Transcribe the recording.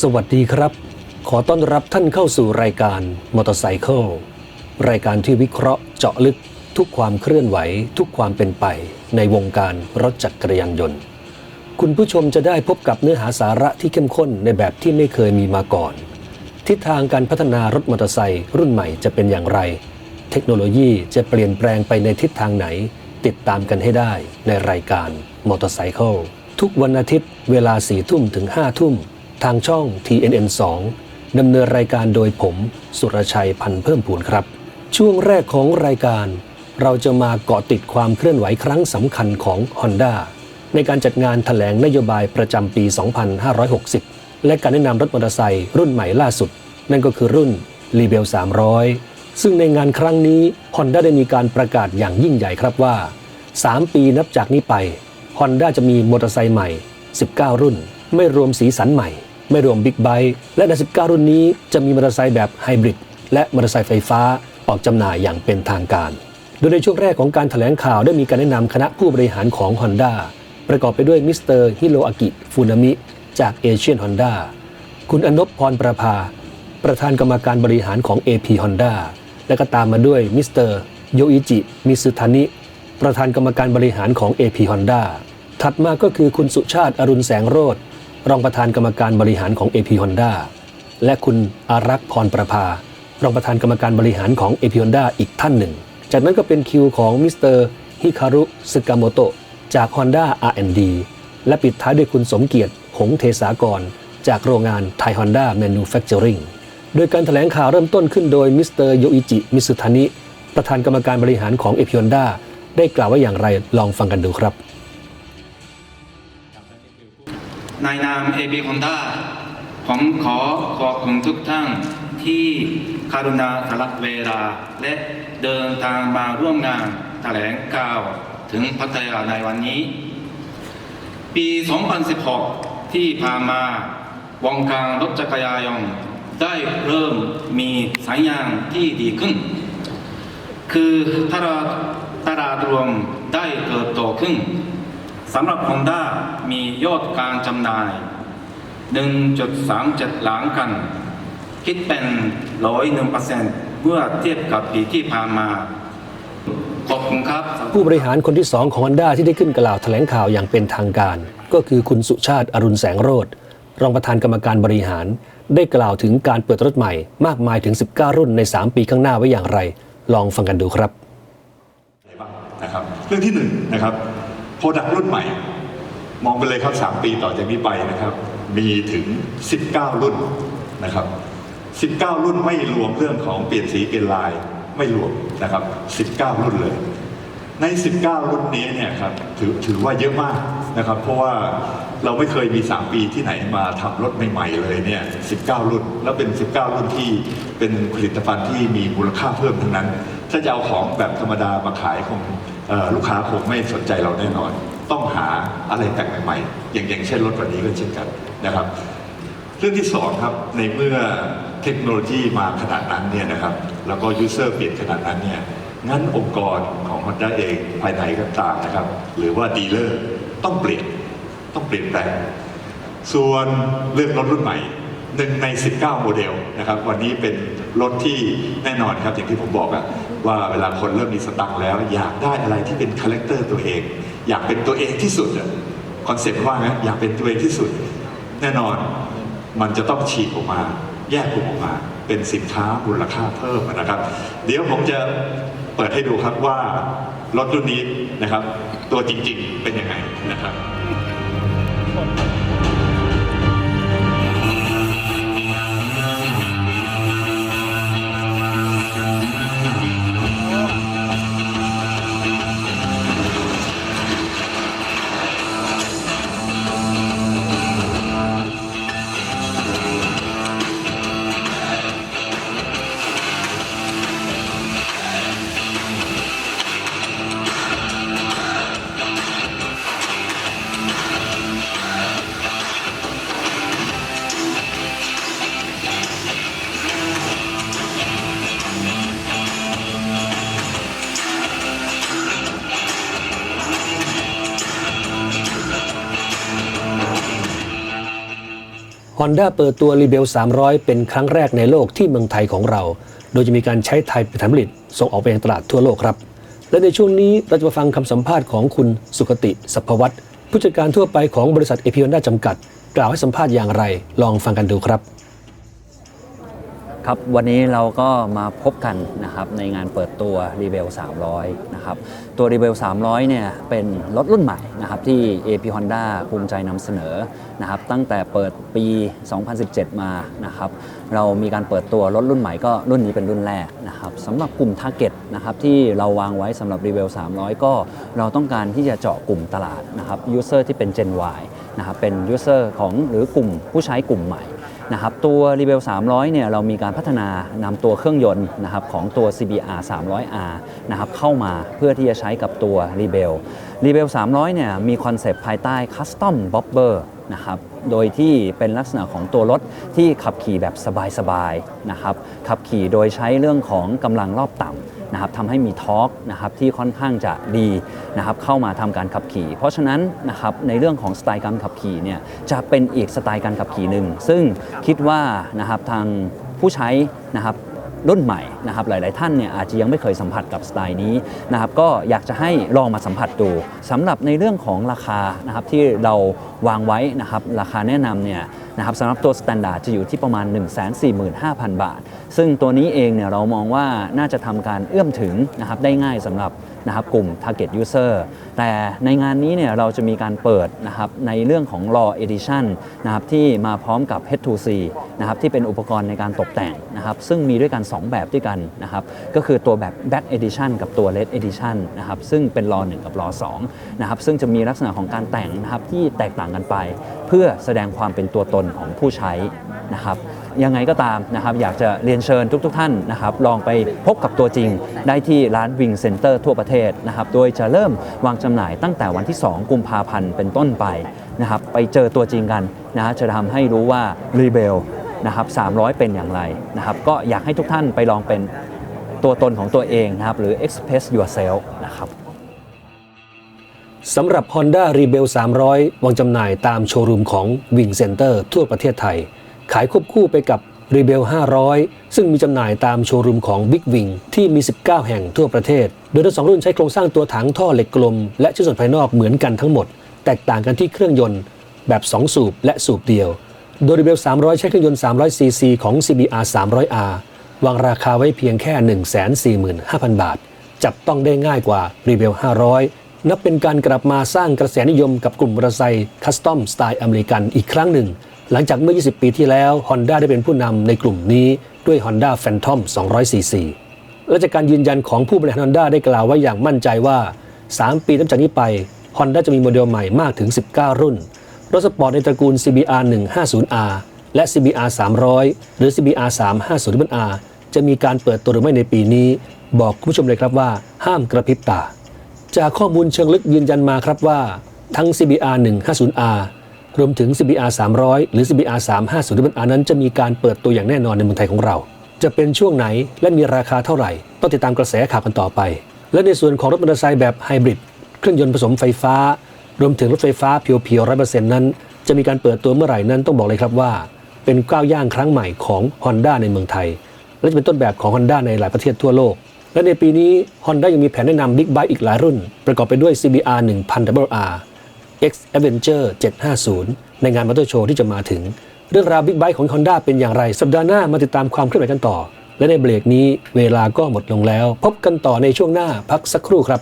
สวัสดีครับ ขอต้อนรับท่านเข้าสู่รายการมอเตอร์ไซค์รายการที่วิเคราะห์เจาะลึกทุกความเคลื่อนไหว ทุกความเป็นไป ในวงการรถจักรยานยนต์ คุณผู้ชมจะได้พบกับเนื้อหาสาระที่เข้มข้นในแบบที่ไม่เคยมีมาก่อน ทิศทางการพัฒนารถมอเตอร์ไซค์รุ่นใหม่จะเป็นอย่างไร เทคโนโลยีจะเปลี่ยนแปลงไปในทิศทางไหน ติดตามกันให้ได้ในรายการมอเตอร์ไซค์ทุกวันอาทิตย์เวลา4ทุ่มถึง5ทุ่ม ทางช่อง TNN 2 ดำเนินรายการโดยผม สุรชัยพันธ์เพิ่มพูนครับ ช่วงแรกของรายการ เราจะมาเกาะติดความเคลื่อนไหวครั้งสำคัญของ Honda ในการจัดงานถแถลงนโยบายประจำปี 2560 และการแนะนำรถมอเตอร์ไซค์รุ่นใหม่ล่าสุด นั่นก็คือรุ่น r e b e l 300 ซึ่งในงานครั้งนี้ Honda ได้มีการประกาศอย่างยิ่งใหญ่ครับว่า 3 ปีนับจากนี้ไป Honda จะมีมอเตอร์ไซค์ใหม่ 19 รุ่น ไม่รวมสีสันใหม่ ไม่รวมบิ๊กไบค์และใน 19 รุ่นนี้จะมีมอเตอร์ไซค์แบบไฮบริดและมอเตอร์ไซค์ไฟฟ้าออกจำหน่ายอย่างเป็นทางการ โดยในช่วงแรกของการถแถลงข่าวได้มีการแนะนำคณะผู้บริหารของ Honda ประกอบไปด้วยมิสเตอร์ฮิโรอากิฟูนามิจากเอเชียนฮอนด้าคุณอนบพรประภา ประธานกรรมการบริหารของ AP Honda และก็ตามมาด้วยมิสเตอร์โยอิจิมิซึทานิ ประธานกรรมการบริหารของ AP Honda ถัดมาก็คือคุณสุชาติอรุณแสงโรธ รองประธานกรรมการบริหารของ AP Honda และคุณอารักษ์พรประภารองประธานกรรมการบริหารของ AP Honda อีกท่านหนึ่ง จากนั้นก็เป็นคิวของมิสเตอร์ฮิคารุสึกาโมโตะจาก Honda R&D และปิดท้ายด้วยคุณสมเกียรติ หงเทสากร จากโรงงานไทยฮอนด้าแมนูแฟคเจอริงโดยการถแถลงข่าวเริ่มต้นขึ้นโดยมิสเตอร์โยอิจิ มิสุทานิ ประธานกรรมการบริหารของเอพิ o อนด้าได้กล่าวว่าอย่างไรลองฟังกันดูครับ ในนาม AB Honda ผมขอขอบคุณทุกท่านที่กรุณาสละเวลา และเดินทางมาร่วมงานแถลงข่าวถึงพัทยาในวันนี้ ปี 2016 ที่ผ่านมาวงการรถจักรยานยนต์ได้เริ่มมีสัญญาณที่ดีขึ้น คือตลาดตลาดรวมได้เติบโตขึ้น สำหรับ Honda มียอดการจำหน่าย 1.37 ล้านคัน คิดเป็น101%เมื่อเทียบกับปีที่ผ่านมา ขอบคุณครับ ผู้บริหารคนที่สองของ Honda ที่ได้ขึ้นกล่าวแถลงข่าวอย่างเป็นทางการ ก็คือคุณสุชาติอรุณแสงโรธรองประธานกรรมการบริหาร ได้กล่าวถึงการเปิดรถใหม่ มากมายถึง 19 รุ่นใน 3 ปีข้างหน้าไว้อย่างไร ลองฟังกันดูครับอะไรบ้างนะครับเรื่องที่หนึ่งนะครับ โปรดักต์รุ่นใหม่ มองไปเลยครับ 3 ปีต่อจากนี้ไปนะครับ มีถึง 19 รุ่นนะครับ 19 รุ่นไม่รวมเรื่องของเปลี่ยนสีเปลี่ยนลายไม่รวมนะครับ 19 รุ่นเลย ใน 19 รุ่นนี้เนี่ยครับถือถือว่าเยอะมากนะครับ เพราะว่าเราไม่เคยมี 3 ปีที่ไหนมาทำรถใหม่ๆเลยเนี่ย 19 รุ่น แล้วเป็น 19 รุ่นที่เป็นผลิตภัณฑ์ที่มีมูลค่าเพิ่มทั้งนั้น ถ้าจะเอาของแบบธรรมดามาขายคง ลูกค้าคงไม่สนใจเราแน่นอน ต้องหาอะไรแต่งใหม่ๆ อย่างเช่นรถวันนี้ก็เช่นกันนะครับ เรื่องที่สองครับในเมื่อเทคโนโลยีมาขนาดนั้นเนี่ยนะครับแล้วก็ยูเซอร์เปลี่ยนขนาดนั้นเนี่ยงั้นองค์กรของ Honda เองภายในก็ตามนะครับ หรือว่าดีลเลอร์ต้องเปลี่ยนต้องเปลี่ยนแปลงส่วนเรื่องรถรุ่นใหม่หนึ่งใน 19 โมเดลนะครับ วันนี้เป็น รถที่แน่นอนครับอย่างที่ผมบอกอะว่าเวลาคนเริ่มมีสตังค์แล้ว อยากได้อะไรที่เป็นคาแรคเตอร์ตัวเอง อยากเป็นตัวเองที่สุดอะคอนเซ็ปต์ว่าไงอยากเป็นตัวเองที่สุด แน่นอนมันจะต้องฉีกออกมา แยกกลุ่มออกมา เป็นสินค้ามูลค่าเพิ่มนะครับ เดี๋ยวผมจะเปิดให้ดูครับว่ารถรุ่นนี้นะครับ ตัวจริงๆเป็นยังไงนะครับ Honda เปิดตัว Rebel 300 เป็นครั้งแรกในโลกที่เมืองไทยของเรา โดยจะมีการใช้ไทยเป็นฐานผลิตส่งออกไปยังตลาดทั่วโลกครับ และในช่วงนี้เราจะมาฟังคำสัมภาษณ์ของคุณสุขติสัพวัตผู้จัดการทั่วไปของบริษัทเอพิอนด้าจำกัด กล่าวให้สัมภาษณ์อย่างไร ลองฟังกันดูครับ ครับวันนี้เราก็มาพบกันนะครับในงานเปิดตัว r e b e l 300 นะครับ ตัว r e b e l 300 เนี่ยเป็นรถรุ่นใหม่นะครับที่ AP Honda ภูมิใจนำเสนอนะครับตั้งแต่เปิดปี 2017 มานะครับเรามีการเปิดตัวรถรุ่นใหม่ก็รุ่นนี้เป็นรุ่นแรกนะครับสำหรับกลุ่ม Target นะครับที่เราวางไว้สำหรับ r e b e l 300 ก็เราต้องการที่จะเจาะกลุ่มตลาดนะครับ User ที่เป็น Gen Y นะครับเป็น User ของหรือกลุ่มผู้ใช้กลุ่มใหม่ นะครับตัว r e b e l 300 เนี่ยเรามีการพัฒนานำตัวเครื่องยนต์นะครับของตัว CBR 300R นะครับเข้ามาเพื่อที่จะใช้กับตัว r e b e l r e b e l 300 เนี่ยมีคอนเซปต์ภายใต้ Custom Bobber นะครับโดยที่เป็นลักษณะของตัวรถที่ขับขี่แบบสบายๆนะครับขับขี่โดยใช้เรื่องของกำลังรอบต่ำ นะครับทำให้มีทอร์กนะครับที่ค่อนข้างจะดีนะครับเข้ามาทำการขับขี่ เพราะฉะนั้นนะครับในเรื่องของสไตล์การขับขี่เนี่ยจะเป็นอีกสไตล์การขับขี่หนึ่งซึ่งคิดว่านะครับทางผู้ใช้นะครับรุ่นใหม่นะครับหลาย ๆ ท่านเนี่ยอาจจะยังไม่เคยสัมผัสกับสไตล์นี้นะครับก็อยากจะให้ลองมาสัมผัสดูสำหรับในเรื่องของราคานะครับที่เราวางไว้นะครับราคาแนะนำเนี่ย นะครับสำหรับตัวสแตนดาร์ดจะอยู่ที่ประมาณ 145,000 บาท ซึ่งตัวนี้เองเนี่ยเรามองว่าน่าจะทำการเอื้อมถึงนะครับได้ง่ายสำหรับนะครับกลุ่ม target user แต่ในงานนี้เนี่ยเราจะมีการเปิดนะครับในเรื่องของ raw edition นะครับที่มาพร้อมกับ H2C นะครับที่เป็นอุปกรณ์ในการตกแต่งนะครับซึ่งมีด้วยกัน 2 แบบด้วยกันนะครับก็คือตัวแบบ back edition กับตัว red edition นะครับซึ่งเป็น raw 1 กับ raw 2นะครับซึ่งจะมีลักษณะของการแต่งนะครับที่แตกต่างกันไป เพื่อแสดงความเป็นตัวตนของผู้ใช้นะครับยังไงก็ตามนะครับอยากจะเรียนเชิญทุกๆทท่านนะครับลองไปพบกับตัวจริงได้ที่ร้านวิงเซ็นเตอร์ทั่วประเทศนะครับโดยจะเริ่มวางจำหน่ายตั้งแต่วันที่ 2 กุมภาพันธ์เป็นต้นไปนะครับไปเจอตัวจริงกันนะฮะจะทำให้รู้ว่ารีเบลนะครับ300 เป็นอย่างไรนะครับก็อยากให้ทุกท่านไปลองเป็นตัวตนของตัวเองนะครับหรือ express yourself นะครับ สำหรับ Honda Rebel 300 วางจำหน่ายตามโชว์รูมของ Wing Center ทั่วประเทศไทย ขายควบคู่ไปกับ Rebel 500 ซึ่งมีจำหน่ายตามโชว์รูมของ Big Wing ที่มี 19 แห่งทั่วประเทศ โดยทั้งสองรุ่นใช้โครงสร้างตัวถังท่อเหล็กกลม และชิ้นส่วนภายนอกเหมือนกันทั้งหมด แตกต่างกันที่เครื่องยนต์ แบบ 2 สูบและสูบเดียว โดย Rebel 300 ใช้เครื่องยนต์ 300 cc ของ CBR 300R วางราคาไว้เพียงแค่ 145,000 บาท จับต้องได้ง่ายกว่า Rebel 500 นับเป็นการกลับมาสร้างกระแสนิยมกับกลุ่มมอเตอร์ไซค์คัสตอมสไตล์อเมริกันอีกครั้งหนึ่ง หลังจากเมื่อ 20 ปีที่แล้ว Honda ได้เป็นผู้นำในกลุ่มนี้ด้วย Honda Phantom 200cc และจากการยืนยันของผู้บริหาร Honda ได้กล่าวไว้อย่างมั่นใจว่า 3 ปีนับจากนี้ไป Honda จะมีโมเดลใหม่มากถึง 19 รุ่น รถสปอร์ตในตระกูล CBR 150R และ CBR 300 หรือ CBR 350R จะมีการเปิดตัวหรือไม่ในปีนี้ บอกคุณผู้ชมเลยครับว่า ห้ามกระพริบตา จากข้อมูลเชิงลึกยืนยันมาครับว่าทั้ง CBR 150R รวมถึง CBR 300 หรือ CBR 350R นั้นจะมีการเปิดตัวอย่างแน่นอนในเมืองไทยของเรา จะเป็นช่วงไหนและมีราคาเท่าไหร่ ต้องติดตามกระแสข่าวกันต่อไป และในส่วนของรถมอเตอร์ไซค์แบบไฮบริดเครื่องยนต์ผสมไฟฟ้า รวมถึงรถไฟฟ้าเพียวๆร้อยเปอร์เซ็นต์นั้น จะมีการเปิดตัวเมื่อไหร่นั้นต้องบอกเลยครับว่า เป็นก้าวย่างครั้งใหม่ของ Honda ในเมืองไทย และจะเป็นต้นแบบของ Honda ในหลายประเทศทั่วโลก และในปีนี้ Honda ยังมีแผนแนะนำบิ๊กไบค์อีกหลายรุ่น ประกอบไปด้วย CBR 1000 R X Avenger 750 ในงานมอเตอร์โชว์ที่จะมาถึง เรื่องราวบิ๊กไบค์ของ Honda เป็นอย่างไร สัปดาห์หน้ามาติดตามความเคลื่อนไหวกันต่อ และในเบรกนี้เวลาก็หมดลงแล้ว พบกันต่อในช่วงหน้าพักสักครู่ครับ